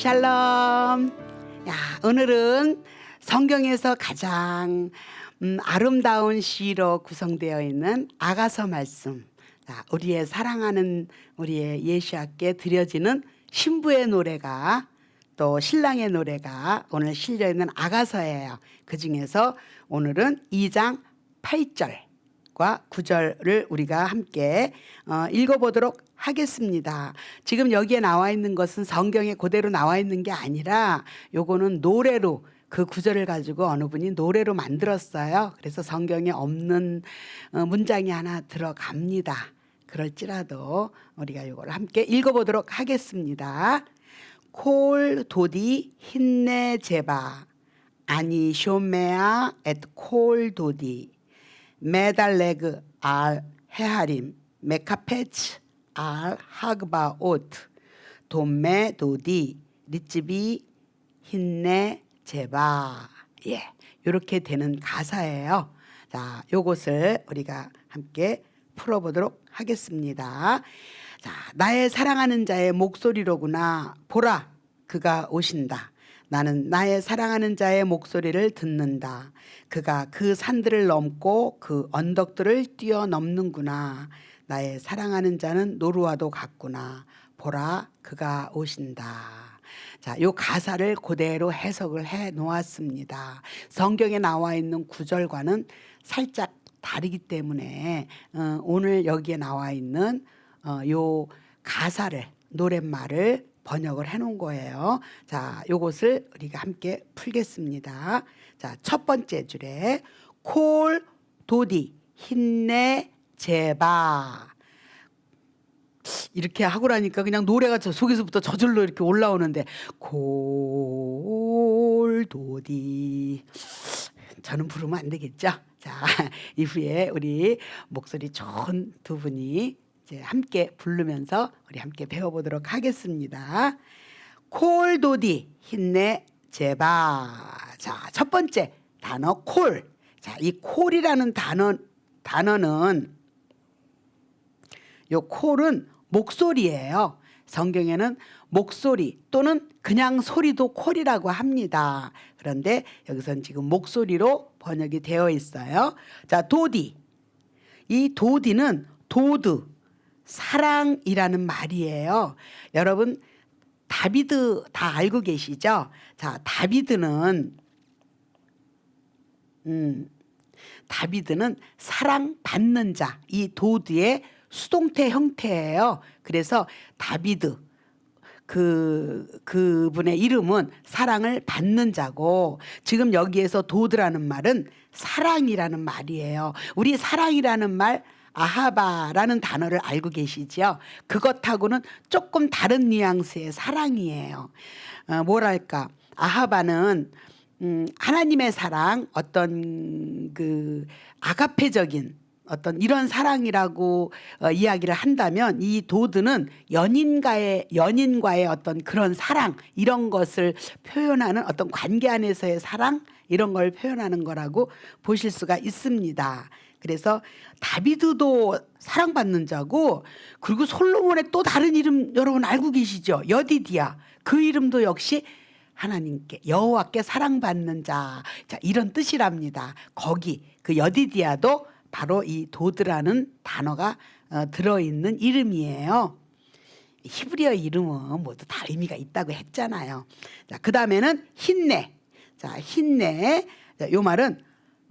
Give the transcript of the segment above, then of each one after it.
샬롬. 야, 오늘은 성경에서 가장 음, 아름다운 시로 구성되어 있는 아가서 말씀. 자, 우리의 사랑하는 우리의 예수님께 드려지는 신부의 노래가 또 신랑의 노래가 오늘 실려 있는 아가서예요. 그 중에서 오늘은 2장 8절과 9절을 우리가 함께 어, 읽어보도록 하겠습니다. 지금 여기에 나와 있는 것은 성경에 그대로 나와 있는 게 아니라 요거는 노래로 그 구절을 가지고 어느 분이 노래로 만들었어요. 그래서 성경에 없는 어, 문장이 하나 들어갑니다. 그럴지라도 우리가 이걸 함께 읽어보도록 하겠습니다. 콜 도디 힌네 제바 아니 쇼메아 엣콜 도디 메달레그 알 헤하림 메카페츠 알 하그바오트 돈메 도디 리츠비 힌네 제바 예 이렇게 되는 가사예요. 자, 요것을 우리가 함께 풀어보도록 하겠습니다. 자, 나의 사랑하는 자의 목소리로구나. 보라, 그가 오신다. 나는 나의 사랑하는 자의 목소리를 듣는다. 그가 그 산들을 넘고 그 언덕들을 뛰어넘는구나. 나의 사랑하는 자는 노루와도 같구나. 보라, 그가 오신다. 자, 요 가사를 그대로 해석을 해 놓았습니다. 성경에 나와 있는 구절과는 살짝 다르기 때문에 어, 오늘 여기에 나와 있는 어, 요 가사를 노랫말을 번역을 해 놓은 거예요. 자, 요것을 우리가 함께 풀겠습니다. 자, 첫 번째 줄에 콜 도디 힘내 제바 이렇게 하고 나니까 그냥 노래가 저 속에서부터 저절로 이렇게 올라오는데 골도디 저는 부르면 안 되겠죠. 자 이후에 우리 목소리 좋은 두 분이 이제 함께 부르면서 우리 함께 배워보도록 하겠습니다. 콜도디 힘내 제바 자첫 번째 단어 콜. 자 이 콜이라는 단어 단어는 요 콜은 목소리예요. 성경에는 목소리 또는 그냥 소리도 콜이라고 합니다. 그런데 여기선 지금 목소리로 번역이 되어 있어요. 자, 도디. 이 도디는 도드, 사랑이라는 말이에요. 여러분, 다비드 다 알고 계시죠? 자, 다비드는, 음, 다비드는 사랑받는 자, 이 도드의 수동태 형태예요. 그래서 다비드 그 그분의 이름은 사랑을 받는 자고 지금 여기에서 도드라는 말은 사랑이라는 말이에요. 우리 사랑이라는 말 아하바라는 단어를 알고 계시죠? 그것하고는 조금 다른 뉘앙스의 사랑이에요. 어, 뭐랄까 아하바는 음, 하나님의 사랑 어떤 그 아가페적인 어떤 이런 사랑이라고 어, 이야기를 한다면 이 도드는 연인과의 연인과의 어떤 그런 사랑 이런 것을 표현하는 어떤 관계 안에서의 사랑 이런 걸 표현하는 거라고 보실 수가 있습니다. 그래서 다비드도 사랑받는 자고 그리고 솔로몬의 또 다른 이름 여러분 알고 계시죠? 여디디아 그 이름도 역시 하나님께 여호와께 사랑받는 자. 자, 이런 뜻이랍니다. 거기 그 여디디아도 바로 이 도드라는 단어가 어, 들어있는 이름이에요. 히브리어 이름은 모두 다 의미가 있다고 했잖아요. 자, 그 다음에는 힘내. 자, 힘내. 자, 요 말은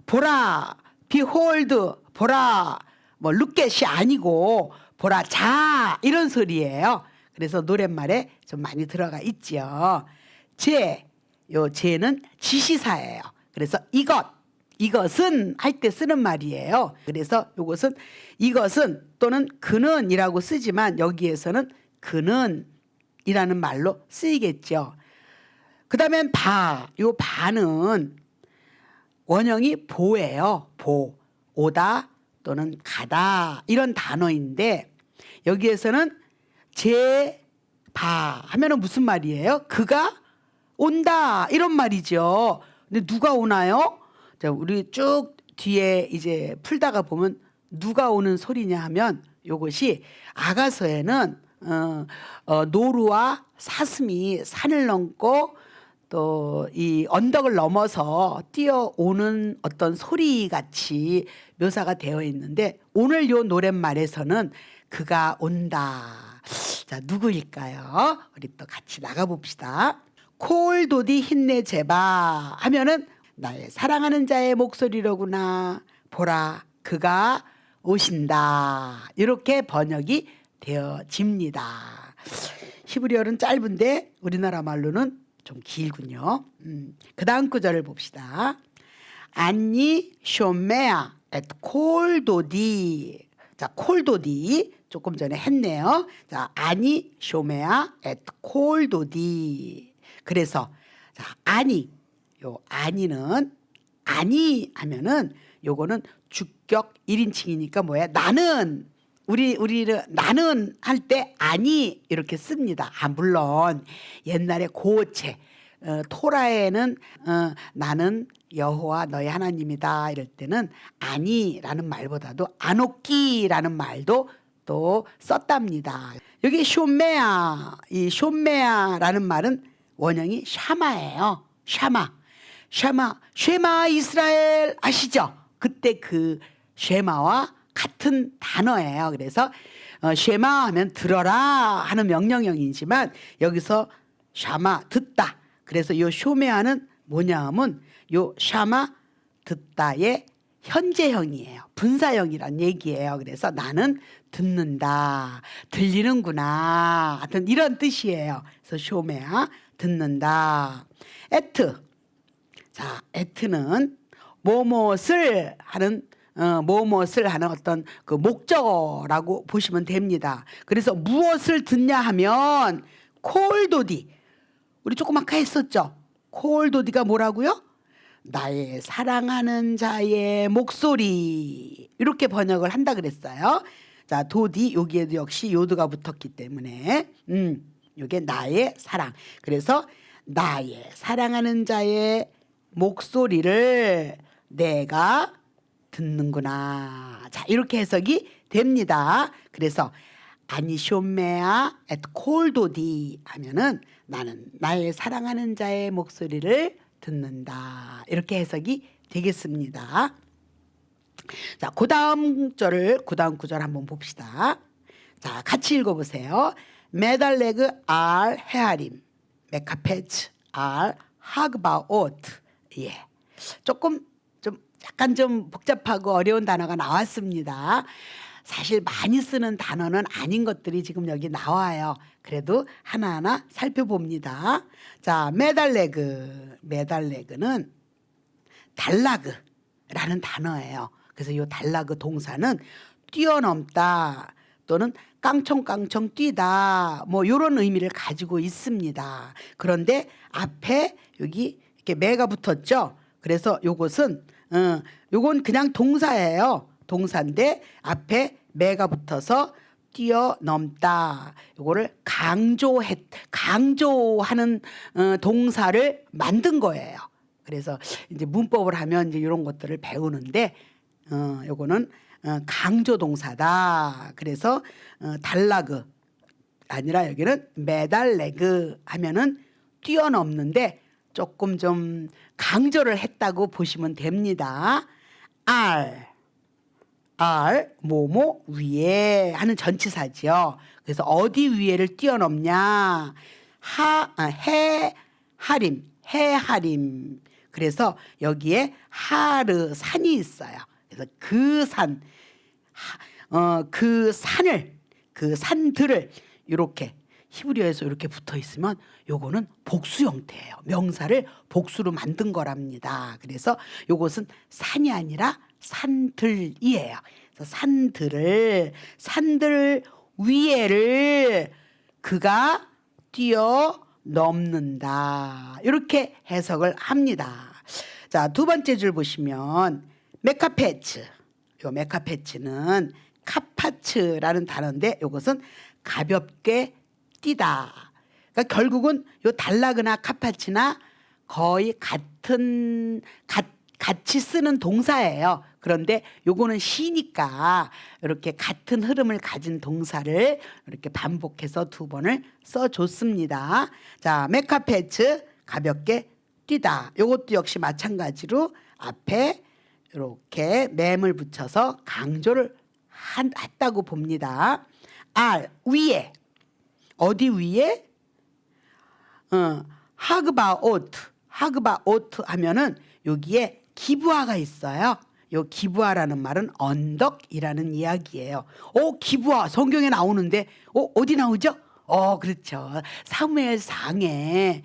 보라, 비홀드, 보라, 뭐 룩겟이 아니고 보라, 자 이런 소리예요. 그래서 노랫말에 좀 많이 들어가 있지요. 제, 요 제는 지시사예요. 그래서 이것, 이것은 할 때 쓰는 말이에요. 그래서 이것은 이것은 또는 그는이라고 쓰지만 여기에서는 그는이라는 말로 쓰이겠죠. 그다음엔 바, 요 바는 원형이 보예요. 보, 오다 또는 가다 이런 단어인데 여기에서는 제 바 하면은 무슨 말이에요? 그가 온다 이런 말이죠. 근데 누가 오나요? 자, 우리 쭉 뒤에 이제 풀다가 보면 누가 오는 소리냐 하면 요것이 아가서에는 어, 어, 노루와 사슴이 산을 넘고 또 이 언덕을 넘어서 뛰어오는 어떤 소리 같이 묘사가 되어 있는데 오늘 요 노랫말에서는 그가 온다. 자, 누구일까요? 우리 또 같이 나가 봅시다. 콜도디 힘내 제바 하면은 나의 사랑하는 자의 목소리로구나. 보라, 그가 오신다. 이렇게 번역이 되어집니다. 히브리어는 짧은데 우리나라 말로는 좀 길군요. 음, 그 다음 구절을 봅시다. 안니 쇼메아 앳 콜도디. 자, 콜도디 조금 전에 했네요. 자, 아니 쇼메아 앳 콜도디. 그래서 자, 아니 요 아니는 아니 하면은 요거는 주격 1인칭이니까 뭐야? 나는 우리 우리를 나는 할 때 아니 이렇게 씁니다. 아 물론 옛날에 고체 어, 토라에는 어, 나는 여호와 너희 하나님이다 이럴 때는 아니라는 말보다도 아노끼라는 말도 또 썼답니다. 여기 쇼메아 이 쇼메아라는 말은 원형이 샤마예요. 샤마. 샤마. 쉐마 이스라엘 아시죠? 그때 그 쉐마와 같은 단어예요. 그래서 어, 쉐마 하면 들어라 하는 명령형이지만 여기서 샤마 듣다. 그래서 요 쇼메아는 뭐냐 하면 요 샤마 듣다의 현재형이에요. 분사형이란 얘기예요. 그래서 나는 듣는다. 들리는구나. 하여튼 이런 뜻이에요. 그래서 쇼메아 듣는다. 에트. 자, 에트는 뭐뭇을 하는 어, 뭐뭇을 하는 어떤 그 목적어라고 보시면 됩니다. 그래서 무엇을 듣냐 하면 콜도디. 우리 조금 아까 했었죠. 콜도디가 뭐라고요? 나의 사랑하는 자의 목소리. 이렇게 번역을 한다 그랬어요. 자, 도디 여기에도 역시 요드가 붙었기 때문에 음, 요게 나의 사랑. 그래서 나의 사랑하는 자의 목소리를 내가 듣는구나. 자, 이렇게 해석이 됩니다. 그래서 아니쇼메아 앳 콜도디 하면은 나는 나의 사랑하는 자의 목소리를 듣는다. 이렇게 해석이 되겠습니다. 자, 그 다음 절을 그 다음 구절 한번 봅시다. 자, 같이 읽어보세요. 메달레그 알 헤아림 메카페츠 알 하그바오트 예. 조금 좀 약간 좀 복잡하고 어려운 단어가 나왔습니다. 사실 많이 쓰는 단어는 아닌 것들이 지금 여기 나와요. 그래도 하나하나 살펴봅니다. 자, 메달레그. 메달레그는 달라그라는 단어예요. 그래서 이 달라그 동사는 뛰어넘다 또는 깡총깡총 뛰다 뭐 이런 의미를 가지고 있습니다. 그런데 앞에 여기 이렇게 매가 붙었죠. 그래서 요것은 어, 요건 그냥 동사예요. 동사인데 앞에 매가 붙어서 뛰어넘다. 요거를 강조했 강조하는 어, 동사를 만든 거예요. 그래서 이제 문법을 하면 이제 이런 것들을 배우는데 어, 요거는 어, 강조 동사다. 그래서 어, 달라그 아니라 여기는 메달레그 하면은 뛰어넘는데 조금 좀 강조를 했다고 보시면 됩니다. R R 뭐뭐 위에 하는 전치사지요. 그래서 어디 위에를 뛰어넘냐? 하, 아, 해 하림 해 하림. 그래서 여기에 하르 산이 있어요. 그래서 그 산, 어, 그 산을 그 산들을 이렇게 히브리어에서 이렇게 붙어 있으면 요거는 복수 형태예요. 명사를 복수로 만든 거랍니다. 그래서 요것은 산이 아니라 산들이에요. 그래서 산들을 산들 위에를 그가 뛰어 넘는다. 이렇게 해석을 합니다. 자, 두 번째 줄 보시면 메카페츠. 요 메카페츠는 카파츠라는 단어인데 요것은 가볍게 뛰다. 그러니까 결국은 요 달라그나 카파치나 거의 같은 같 같이 쓰는 동사예요. 그런데 요거는 시니까 이렇게 같은 흐름을 가진 동사를 이렇게 반복해서 두 번을 써줬습니다. 자, 메카페츠 가볍게 뛰다. 요것도 역시 마찬가지로 앞에 이렇게 맴을 붙여서 강조를 한- 했다고 봅니다. R 위에 어디 위에? 어, 하그바 오트, 하그바 오트 하면은 여기에 기부하가 있어요. 요 기부하라는 말은 언덕이라는 이야기예요. 어, 기부하 성경에 나오는데 어, 어디 나오죠? 어, 그렇죠. 사무엘 상에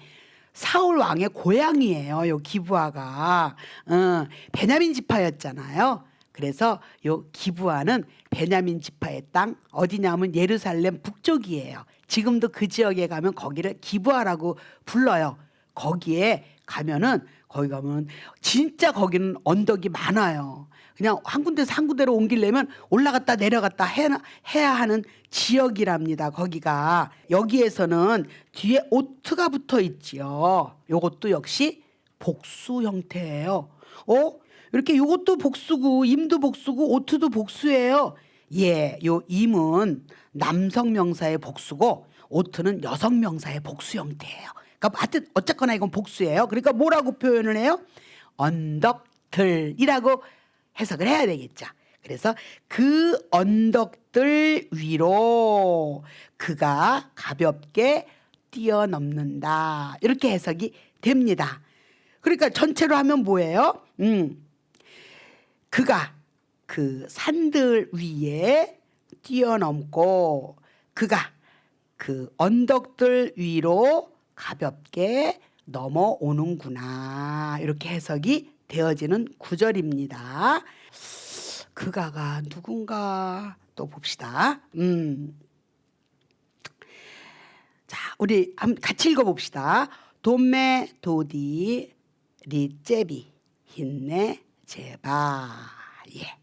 사울 왕의 고향이에요. 요 기부하가 어, 베냐민 지파였잖아요. 그래서 요 기부하는 베냐민 지파의 땅 어디냐면 예루살렘 북쪽이에요. 지금도 그 지역에 가면 거기를 기부하라고 불러요. 거기에 가면은 거기 가면 진짜 거기는 언덕이 많아요. 그냥 한 군데서 한 군데로 옮기려면 올라갔다 내려갔다 해야, 해야 하는 지역이랍니다. 거기가 여기에서는 뒤에 오트가 붙어 있지요. 요것도 역시 복수 형태예요. 어? 이렇게 요것도 복수고 임도 복수고 오트도 복수예요. 예, 요 임은 남성 명사의 복수고 오트는 여성 명사의 복수 형태예요. 그러니까 하여튼 어쨌거나 이건 복수예요. 그러니까 뭐라고 표현을 해요? 언덕들이라고 해석을 해야 되겠죠. 그래서 그 언덕들 위로 그가 가볍게 뛰어넘는다. 이렇게 해석이 됩니다. 그러니까 전체로 하면 뭐예요? 음. 그가 그 산들 위에 뛰어넘고 그가 그 언덕들 위로 가볍게 넘어오는구나. 이렇게 해석이 되어지는 구절입니다. 그가가 누군가 또 봅시다. 음. 자, 우리 같이 읽어 봅시다. 돈메 도디 리제비 힘내 제바 예.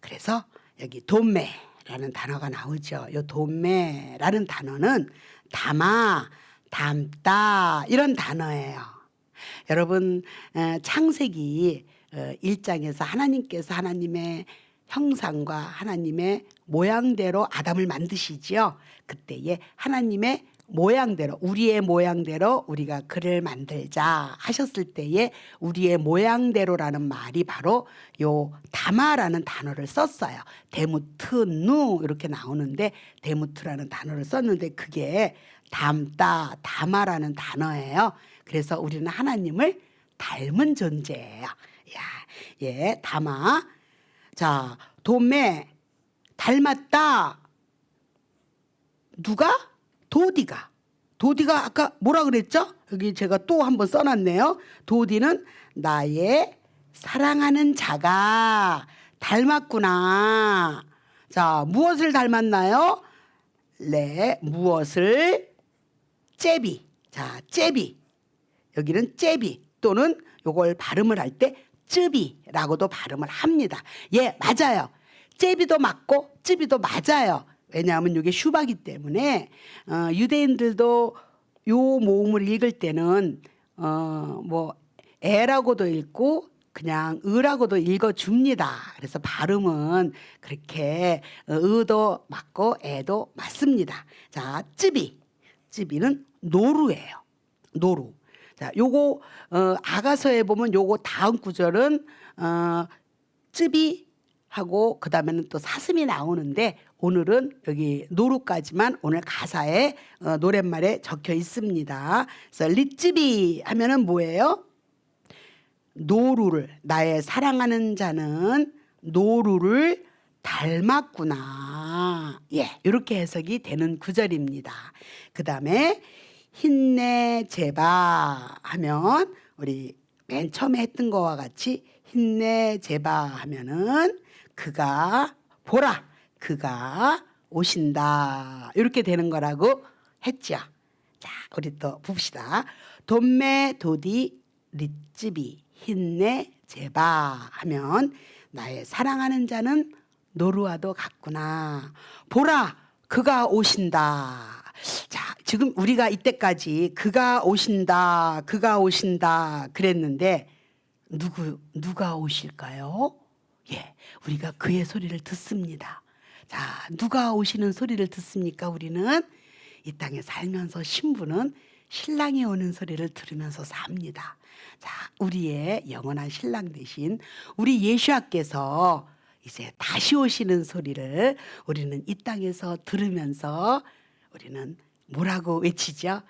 그래서 여기 돈메라는 단어가 나오죠. 요 돈메라는 단어는 담아, 담다 이런 단어예요. 여러분 에, 창세기 어, 1장에서 하나님께서 하나님의 형상과 하나님의 모양대로 아담을 만드시지요. 그때에 하나님의 모양대로 우리의 모양대로 우리가 그를 만들자 하셨을 때에 우리의 모양대로라는 말이 바로 요 다마라는 단어를 썼어요. 데무트누 이렇게 나오는데 데무트라는 단어를 썼는데 그게 담다 다마라는 단어예요. 그래서 우리는 하나님을 닮은 존재예요. 야, 예, 담아. 자, 도매 닮았다. 누가? 도디가. 도디가 아까 뭐라 그랬죠? 여기 제가 또 한번 써놨네요. 도디는 나의 사랑하는 자가 닮았구나. 자, 무엇을 닮았나요? 네, 무엇을? 제비. 자, 제비. 여기는 제비 또는 요걸 발음을 할 때 쯔비라고도 발음을 합니다. 예, 맞아요. 제비도 맞고 쯔비도 맞아요. 왜냐하면 이게 슈바기 때문에 어, 유대인들도 요 모음을 읽을 때는 어, 뭐 애라고도 읽고 그냥 의라고도 읽어줍니다. 그래서 발음은 그렇게 어, 의도 맞고 애도 맞습니다. 자, 쯔비. 쯔비는 노루예요. 노루. 자, 요거 어, 아가서에 보면 요거 다음 구절은 어, 쯔비 하고 그 다음에는 또 사슴이 나오는데 오늘은 여기 노루까지만 오늘 가사에 어, 노랫말에 적혀 있습니다. 그래서 리쯔비 하면은 뭐예요? 노루를 나의 사랑하는 자는 노루를 닮았구나. 예, 이렇게 해석이 되는 구절입니다. 그 다음에 힘내 제바 하면 우리 맨 처음에 했던 거와 같이 힘내 제바 하면은 그가 보라 그가 오신다 이렇게 되는 거라고 했죠. 자, 우리 또 봅시다. 돈매 도디 리찌비 힘내 제바 하면 나의 사랑하는 자는 노루와도 같구나. 보라 그가 오신다. 자, 지금 우리가 이때까지 그가 오신다, 그가 오신다 그랬는데 누구 누가 오실까요? 예, 우리가 그의 소리를 듣습니다. 자, 누가 오시는 소리를 듣습니까? 우리는 이 땅에 살면서 신부는 신랑이 오는 소리를 들으면서 삽니다. 자, 우리의 영원한 신랑 대신 우리 예수님께서 이제 다시 오시는 소리를 우리는 이 땅에서 들으면서 우리는 뭐라고 외치죠?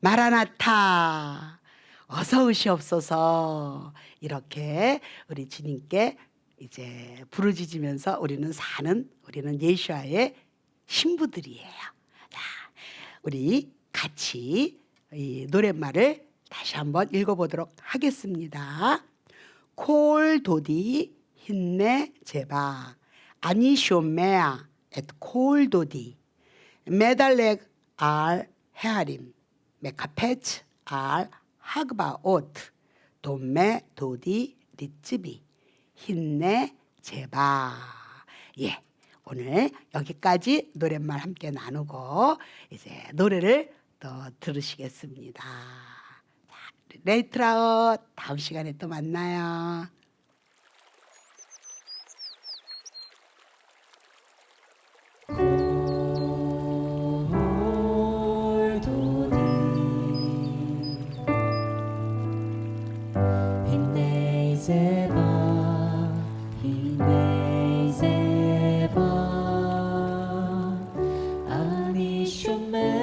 마라나타 어서 오시옵소서 이렇게 우리 주님께 이제 부르짖으면서 우리는 사는 우리는 예수와의 신부들이에요. 자, 우리 같이 이 노랫말을 다시 한번 읽어보도록 하겠습니다. 콜 도디 힘내 제바 아니쇼메아 앳콜 도디 메달렉 알 헤아림 메카페츠 알 하그바오트 돈메 도디 리츠비 힘내 제바 예 오늘 여기까지 노랫말 함께 나누고 이제 노래를 또 들으시겠습니다. 자, 레이트라웃 다음 시간에 또 만나요. your man.